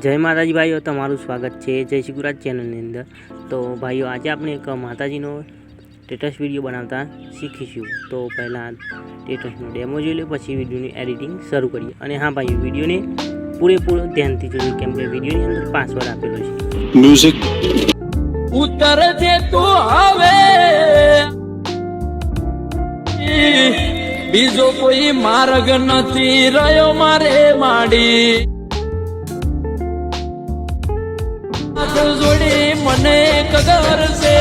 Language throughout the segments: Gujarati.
જય માતાજી ભાઈઓ તમારું સ્વાગત છે જય શ્રી ગુરાજ ચેનલની અંદર. તો ભાઈઓ આજે આપણે એક માતાજીનો સ્ટેટસ વીડિયો બનાવતા શીખીશું. તો પહેલાં સ્ટેટસનો ડેમો જોઈ લો પછી વિડીયોની એડિટિંગ શરૂ કરીએ. અને હા ભાઈઓ વિડીયોને પૂરેપૂરો ધ્યાનથી જોજો કેમ કે વિડીયોની અંદર પાસવર્ડ આપેલો છે. મ્યુઝિક ઉતર જે તું હવે બીજો કોઈ માર્ગ નથી રહ્યો મારે માડી. હાથ જોડી મને કદર છે.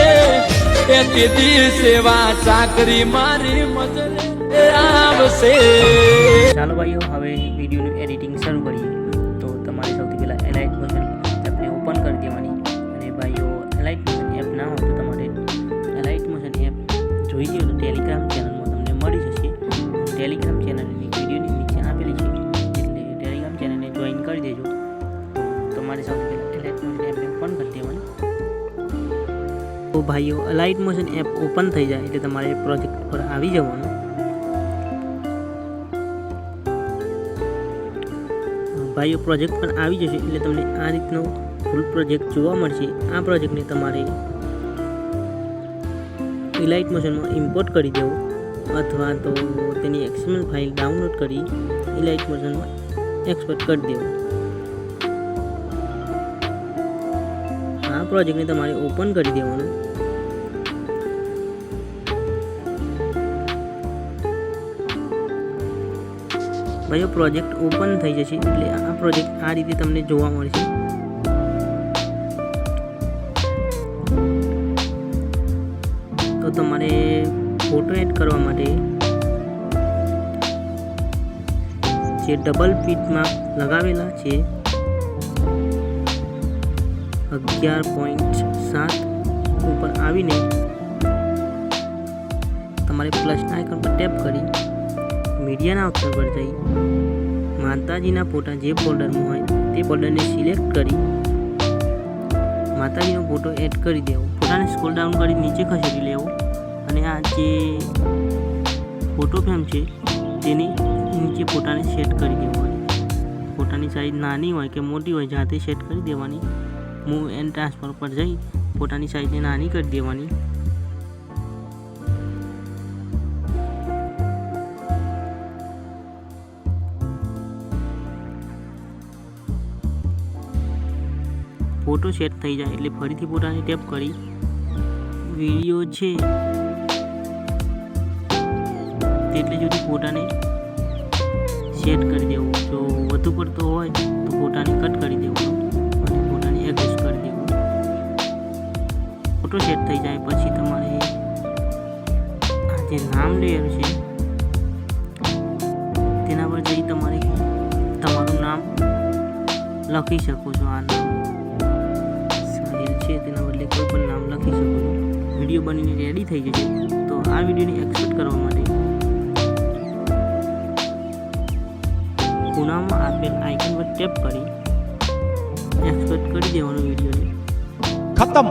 એ દીદી સેવા ચાકરી મારી મજરે આવશે. ચાલો ભાઈઓ, હવે વિડીયોનું એડિટિંગ શરૂ કરીએ. તો તમારે સૌથી પહેલાં એલાઇટ બટન એપને ઓપન કરી દેવાની. અને ભાઈઓ એલાઇટ બટન એપ ના હોય તો તમારે એલાઇટ મોશન એપ જોઈ લો તો ટેલિગ્રામ ચેનલમાં તમને મળી જશે. ટેલિગ્રામ ચેનલની વિડીયોની નીચે આપેલી છે. એટલે ટેલિગ્રામ ચેનલને જોઈન કરી દેજો. તો તમારે સૌથી તો ભાઈઓ અલાઇટ મોશન એપ ઓપન થઈ જાય એટલે તમારે પ્રોજેક્ટ પર આવી જવાનું. ભાઈઓ પ્રોજેક્ટ પર આવી જશે એટલે તમને આ રીતનો ફૂલ પ્રોજેક્ટ જોવા મળશે. આ પ્રોજેક્ટને તમારે ઇલાઇટ મોશનમાં ઇમ્પોર્ટ કરી દેવો અથવા તો તેની એક્સએમએલ ફાઇલ ડાઉનલોડ કરી ઇલાઇટ મોશનમાં એક્સપોર્ટ કરી દેવો. પ્રોજેક્ટને તમારે ઓપન કરી દેવાનું. ભાઈઓ પ્રોજેક્ટ ઓપન થઈ જશે એટલે આ પ્રોજેક્ટ આ રીતે તમને જોવા મળશે. તો તમારે ફોટો એડ કરવા માટે જે ડબલ પીટમાં લગાવેલા છે અગિયાર પોઈન્ટ સાત ઉપર આવીને તમારે પ્લસના આઇકન પર ટેપ કરી મીડિયાના ઓપ્શન પર જઈ માતાજીના ફોટા જે ફોલ્ડરમાં હોય તે ફોલ્ડરને સિલેક્ટ કરી માતાજીનો ફોટો એડ કરી દેવો. ફોટાને સ્કોલ ડાઉન કરી નીચે ખસેડી લેવો અને આ જે ફોટો ફ્રેમ છે તેની નીચે ફોટાને સેટ કરી દેવાની. ફોટાની સાઈઝ નાની હોય કે મોટી હોય જાતે સેટ કરી દેવાની. મૂવ એન્ડ ટ્રાન્સફર પર જઈ ફોટાની સાઈઝને નાની કરી દેવાની. ફોટો સેટ થઈ જાય એટલે ફરીથી ફોટાને ટેપ કરી. વીડિયો છે. તેટલી સુધી ફોટાને સેટ કરી દેવું. જો વધુ પડતો હોય તો ફોટાને કટ કરી દેવાનું. ફોટો સેટ થઈ જાય પછી તમારે આ જે નામ લેયર છે, તેના પર જઈ તમારે તમારું નામ લખી શકો છો. આ નામ સાહિલ છે, તેના બદલે કોઈ પણ નામ લખી શકો છો. વીડિયો બનીને રેડી થઈ જશે, તો આ વિડીયોને એક્સપોર્ટ કરવા માટે ખૂણામાં આપેલ આઇકન પર ટેપ કરી એક્સપેક્ટ કરી દેવાનો વિડીયોને. ખતમ.